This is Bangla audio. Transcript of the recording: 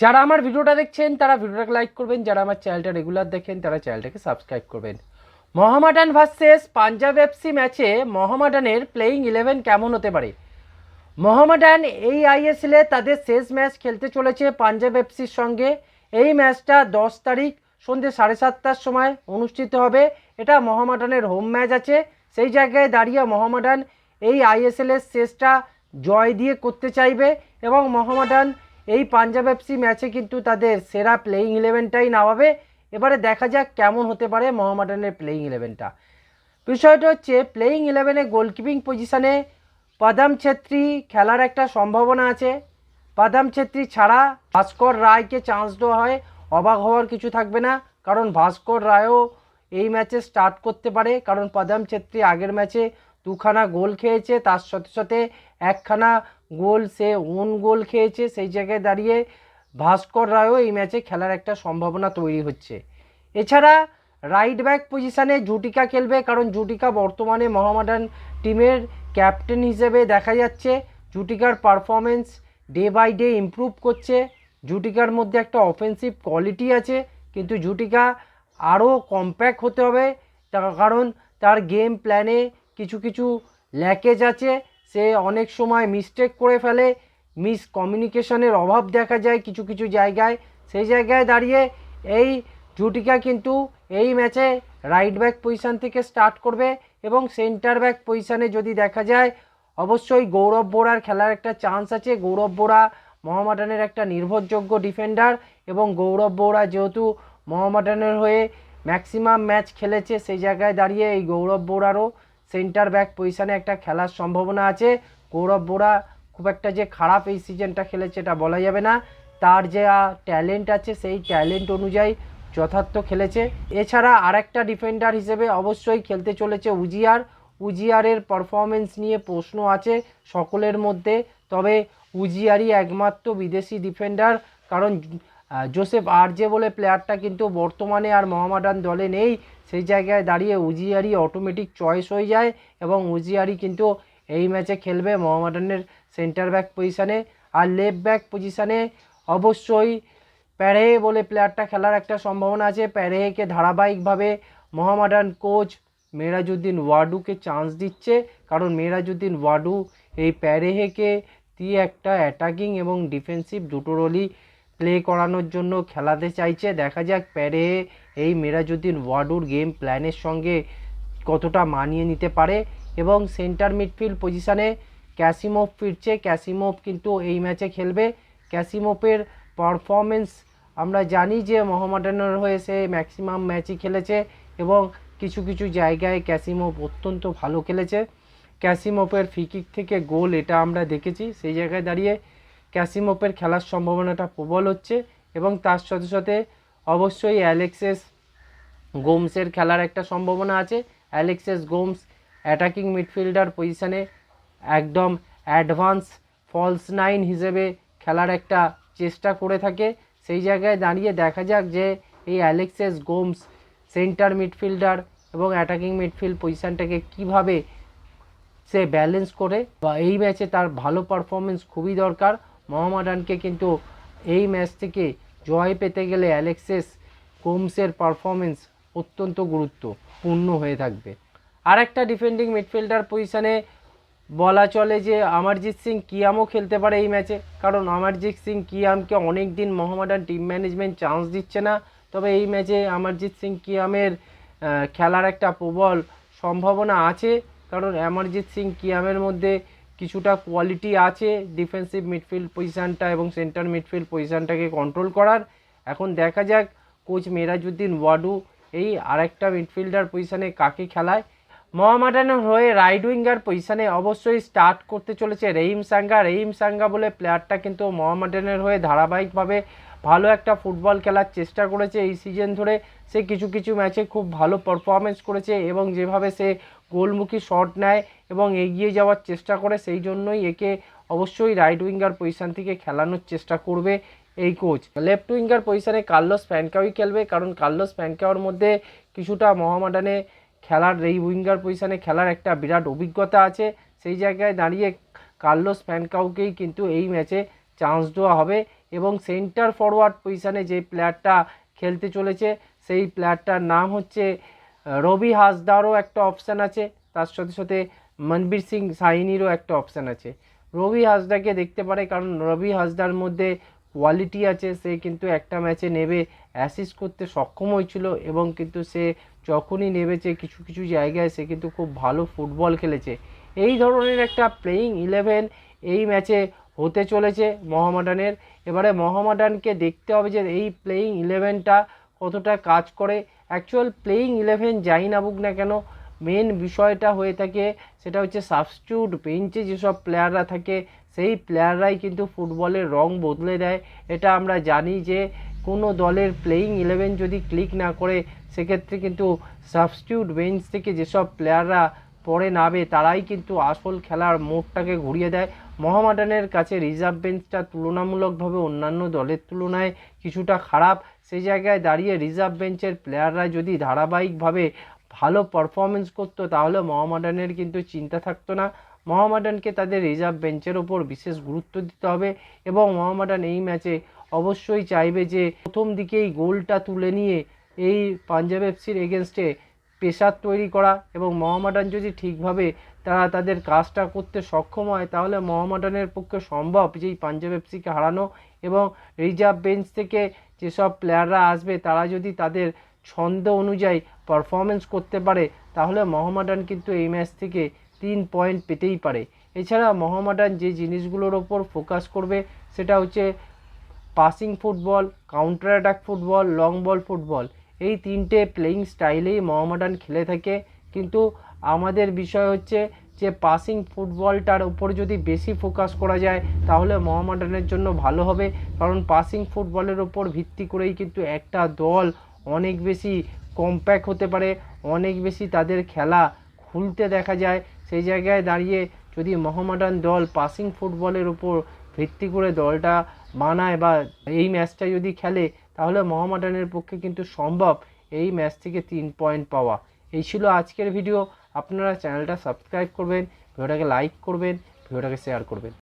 যারা আমার ভিডিওটা দেখছেন, তারা ভিডিওটাকে লাইক করবেন। যারা আমার চ্যানেলটা রেগুলার দেখেন, তারা চ্যানেলটাকে সাবস্ক্রাইব করবেন। মোহামেডান ভার্সেস পাঞ্জাব এফসি ম্যাচে মোহামেডানের প্লেয়িং ইলেভেন কেমন হতে পারে? মোহামেডান এই আইএসএলে তাদের শেষ ম্যাচ খেলতে চলেছে পাঞ্জাব এফসির সঙ্গে। এই ম্যাচটা দশ তারিখ সন্ধ্যে সাড়ে সাতটার সময় অনুষ্ঠিত হবে। এটা মোহামেডানের হোম ম্যাচ আছে। সেই জায়গায় দাঁড়িয়ে মোহামেডান এই আইএসএলের শেষটা জয় দিয়ে করতে চাইবে এবং মোহামেডান এই পাঞ্জাব এফসি ম্যাচে কিন্তু তাদের সেরা প্লেয়িং ইলেভেনটাই নামাবে। এবারে দেখা যাক কেমন হতে পারে মোহামেডানের প্লেয়িং ইলেভেনটা বিষয়টা হচ্ছে প্লেয়িং ইলেভেনে গোলকিপিং পজিশনে পাদাম ছেত্রী খেলার একটা সম্ভাবনা আছে। পাদাম ছেত্রী ছাড়া ভাস্কর রায়কে চান্স দেওয়া হয়, অবাক হওয়ার কিছু থাকবে না। কারণ ভাস্কর রায়ও এই ম্যাচে স্টার্ট করতে পারে। কারণ পাদাম ছেত্রী আগের ম্যাচে দুখানা গোল খেয়েছে, তার সাথে সাথে একখানা গোল, সে ওন গোল খেয়েছে, সেই জায়গায় দাঁড়িয়ে ভাস্কর রায়ও এই ম্যাচে খেলার একটা সম্ভাবনা তৈরি হচ্ছে। এছাড়া রাইট ব্যাক পজিশানে জুটিকা খেলবে, কারণ জুটিকা বর্তমানে মোহামেডান টিমের ক্যাপ্টেন হিসেবে দেখা যাচ্ছে। জুটিকার performance day by day improve করছে। জুটিকার মধ্যে একটা অফেন্সিভ কোয়ালিটি আছে, কিন্তু জুটিকা আরও কম্প্যাক্ট হতে হবে কারণ তার গেম প্ল্যানে কিছু কিছু ল্যাকেজ আছে, সে অনেক সময় মিস্টেক করে ফেলে মিস কমিউনিকেশনের অভাব দেখা যায় কিছু কিছু জায়গায়। সেই জায়গায় দাঁড়িয়ে এই জুটিকা কিন্তু এই ম্যাচে রাইট ব্যাক পজিশান থেকে স্টার্ট করবে এবং সেন্টার ব্যাক পজিশানে যদি দেখা যায়, অবশ্যই গৌরব বোরার খেলার একটা চান্স আছে। গৌরব বোরা মোহামেডানের একটা নির্ভরযোগ্য ডিফেন্ডার এবং গৌরব বোরা যেহেতু মোহামেডানের হয়ে ম্যাক্সিমাম ম্যাচ খেলেছে, সেই জায়গায় দাঁড়িয়ে এই গৌরব বোরারও সেন্টার ব্যাক পজিশানে একটা খেলার সম্ভাবনা আছে। গৌরব বোরা খুব একটা যে খারাপ এই সিজনটা খেলেছে এটা বলা যাবে না। তার যে ট্যালেন্ট আছে, সেই ট্যালেন্ট অনুযায়ী যথার্থ খেলেছে। এছাড়া আরেকটা ডিফেন্ডার হিসেবে অবশ্যই খেলতে চলেছে উজিয়ার। উজিয়ারের পারফরমেন্স নিয়ে প্রশ্ন আছে সকলের মধ্যে। তবে উজিয়ারই একমাত্র বিদেশি ডিফেন্ডার কারণ জোসেফ আরজে বলে প্লেয়ারটা কিন্তু বর্তমানে আর মোহামেডান দলে নেই। সেই জায়গায় দাঁড়িয়ে উজিয়ারি অটোমেটিক চয়েস হয়ে যায় এবং উজিয়ারি কিন্তু এই ম্যাচে খেলবে মোহামেডানের সেন্টার ব্যাক পজিশানে আর লেফট ব্যাক পজিশানে অবশ্যই প্যারেহে বলে প্লেয়ারটা খেলার একটা সম্ভাবনা আছে। প্যারেহেকে ধারাবাহিকভাবে মোহামেডান কোচ মেরাজুদ্দিন ওয়াডুকে চান্স দিচ্ছে। কারণ মেরাজুদ্দিন ওয়াডু এই প্যারেহেকে দিয়ে একটা অ্যাটাকিং এবং ডিফেন্সিভ দুটো রোলই প্লে করানোর জন্য খেলাতে চাইছে। দেখা যাক প্যারে এই মেরাজুদ্দিন ওয়াডুর গেম প্ল্যানের সঙ্গে কতটা মানিয়ে নিতে পারে এবং সেন্টার মিডফিল্ড পজিশানে ক্যাসিমোভ ফিরছে। ক্যাসিমোভ কিন্তু এই ম্যাচে খেলবে। ক্যাসিমোভের পারফরমেন্স আমরা জানি যে মোহামেডানের হয়ে সে ম্যাক্সিমাম ম্যাচই খেলেছে এবং কিছু কিছু জায়গায় ক্যাসিমোভ অত্যন্ত ভালো খেলেছে। ক্যাসিমোভের ফিকিক থেকে গোল এটা আমরা দেখেছি। সেই জায়গায় দাঁড়িয়ে ক্যাসিমোভের খেলার সম্ভাবনাটা প্রবল হচ্ছে এবং তার সাথে সাথে অবশ্যই অ্যালেক্সেস গোমসের খেলার একটা সম্ভাবনা আছে। অ্যালেক্সেস গোমস অ্যাটাকিং মিডফিল্ডার পজিশানে একদম অ্যাডভান্স ফলস নাইন হিসেবে খেলার একটা চেষ্টা করে থাকে। সেই জায়গায় দাঁড়িয়ে দেখা যাক যে এই অ্যালেক্সেস গোমস সেন্টার মিডফিল্ডার এবং অ্যাটাকিং মিডফিল্ড পজিশানটাকে কীভাবে সে ব্যালেন্স করে বা এই ম্যাচে তার ভালো পারফরমেন্স খুবই দরকার। মোহামেডানকে কিন্তু এই ম্যাচ থেকে জয় পেতে গেলে অ্যালেক্সেস কোমসের পারফরমেন্স অত্যন্ত গুরুত্বপূর্ণ হয়ে থাকবে। আর একটা ডিফেন্ডিং মিডফিল্ডার পজিশানে বলা চলে যে অমরজিৎ সিং কিয়ামও খেলতে পারে এই ম্যাচে। কারণ অমরজিৎ সিং কিয়ামকে অনেক দিন মোহামেডান টিম ম্যানেজমেন্ট চান্স দিচ্ছে না। তবে এই ম্যাচে অমরজিৎ সিং কিয়ামের খেলার একটা প্রবল সম্ভাবনা আছে। কারণ অমরজিৎ সিং কিয়ামের মধ্যে কিছুটা কোয়ালিটি আছে ডিফেন্সিভ মিডফিল্ড পজিশানটা এবং সেন্টার মিডফিল্ড পজিশানটাকে কন্ট্রোল করার। এখন দেখা যাক কোচ মেরাজুদ্দিন ওয়াডু এই আরেকটা মিডফিল্ডার পজিশানে কাকে খেলায়। মোহামেডানের হয়ে রাইট উইঙ্গার পজিশানে অবশ্যই স্টার্ট করতে চলেছে রহিম সাঙ্গা রহিম সাঙ্গা বলে প্লেয়ারটা কিন্তু মোহামেডানের হয়ে ধারাবাহিকভাবে ভালো একটা ফুটবল খেলার চেষ্টা করেছে এই সিজন ধরে। সে কিছু কিছু ম্যাচে খুব ভালো পারফরমেন্স করেছে এবং যেভাবে সে গোলমুখী শট নেয় এবং এগিয়ে যাওয়ার চেষ্টা করে, সেই জন্যই একে অবশ্যই রাইট উইঙ্গার পজিশান থেকে খেলানোর চেষ্টা করবে এই কোচ লেফট উইঙ্গার পজিশানে কার্লোস প্যানকাওই খেলবে, কারণ কার্লোস প্যানকাওয়ার মধ্যে কিছুটা মোহামেডানে খেলার, এই উইঙ্গার পজিশানে খেলার একটা বিরাট অভিজ্ঞতা আছে। সেই জায়গায় দাঁড়িয়ে কার্লোস প্যানকাউকেই কিন্তু এই ম্যাচে চান্স দেওয়া হবে এবং সেন্টার ফরওয়ার্ড পজিশানে যে প্লেয়ারটা খেলতে চলেছে, সেই প্লেয়ারটার নাম হচ্ছে রবি হাসদারও একটা অপশান আছে, তার সাথে সাথে মনবীর সিং সাইনিরও একটা অপশান আছে। রবি হাসদাকে দেখতে পারে, কারণ রবি হাসদার মধ্যে কোয়ালিটি আছে, সে কিন্তু একটা ম্যাচে নেবে অ্যাসিস্ট করতে সক্ষম হয়েছিল এবং কিন্তু সে যখনই নেমেছে কিছু কিছু জায়গায় সে কিন্তু খুব ভালো ফুটবল খেলেছে। এই ধরনের একটা প্লেয়িং ইলেভেন এই ম্যাচে হতে চলেছে মহামাডানের। এবারে মহামাডানকে দেখতে হবে যে এই প্লেয়িং ইলেভেনটা কতটা কাজ করে অ্যাকচুয়াল প্লেয়িং ইলেভেন যাই না বুক না কেন মেন বিষয়টা হয়ে থাকে, সেটা হচ্ছে সাবস্টিটিউট বেঞ্চে যেসব প্লেয়াররা থাকে, সেই প্লেয়াররাই কিন্তু ফুটবলের রং বদলে দেয়। এটা আমরা জানি যে, কোনো দলের প্লেয়িং ইলেভেন যদি ক্লিক না করে, সেক্ষেত্রে কিন্তু সাবস্টিটিউট বেঞ্চ থেকে যেসব প্লেয়াররা পরে নামে, তারাই কিন্তু আসল খেলার মোড়টাকে ঘুরিয়ে দেয়। মোহামেডানের কাছে রিজার্ভ বেঞ্চটা তুলনামূলকভাবে অন্যান্য দলের তুলনায় কিছুটা খারাপ। সেই জায়গায় দাঁড়িয়ে রিজার্ভ বেঞ্চের প্লেয়াররা যদি ধারাবাহিকভাবে ভালো পারফরমেন্স করতো, তাহলে মোহামেডানের কিন্তু চিন্তা থাকতো না। মোহামেডানকে তাদের রিজার্ভ বেঞ্চের ওপর বিশেষ গুরুত্ব দিতে হবে এবং মোহামেডান এই ম্যাচে অবশ্যই চাইবে যে প্রথম দিকেই গোলটা তুলে নিয়ে এই পাঞ্জাব এফসির এগেনস্টে প্রেশার তৈরি করা এবং মহামাডান যদি ঠিকভাবে তারা তাদের কাজটা করতে সক্ষম হয়, তাহলে মহামাডানের পক্ষে সম্ভব যে এই পাঞ্জাব এফসিকে হারানো এবং রিজার্ভ বেঞ্চ থেকে যেসব প্লেয়াররা আসবে, তারা যদি তাদের ছন্দ অনুযায়ী পারফরমেন্স করতে পারে, তাহলে মহামাডান কিন্তু এই ম্যাচ থেকে তিন পয়েন্ট পেতেই পারে। এছাড়া মহামাডান যে জিনিসগুলোর ওপর ফোকাস করবে, সেটা হচ্ছে passing football, counter attack football, long ball football. এই তিনটে প্লেয়িং স্টাইলেই মোহামেডান খেলে থাকে। কিন্তু আমাদের বিষয় হচ্ছে যে পাসিং ফুটবলটার উপর যদি বেশি ফোকাস করা যায়, তাহলে মোহামেডানের জন্য ভালো হবে। কারণ পাসিং ফুটবলের ওপর ভিত্তি করেই কিন্তু একটা দল অনেক বেশি কম্প্যাক্ট হতে পারে, অনেক বেশি তাদের খেলা খুলতে দেখা যায়। সেই জায়গায় দাঁড়িয়ে যদি মোহামেডান দল পাসিং ফুটবলের উপর ভিত্তি করে দলটা বানায় বা এই ম্যাচটা যদি খেলে, তাহলে মোহামেডানের পক্ষে কিন্তু সম্ভব এই ম্যাচ থেকে তিন পয়েন্ট পাওয়া। এই ছিল আজকের ভিডিও। আপনারা চ্যানেলটা সাবস্ক্রাইব করবেন, ভিডিওটাকে লাইক করবেন, ভিডিওটাকে শেয়ার করবেন।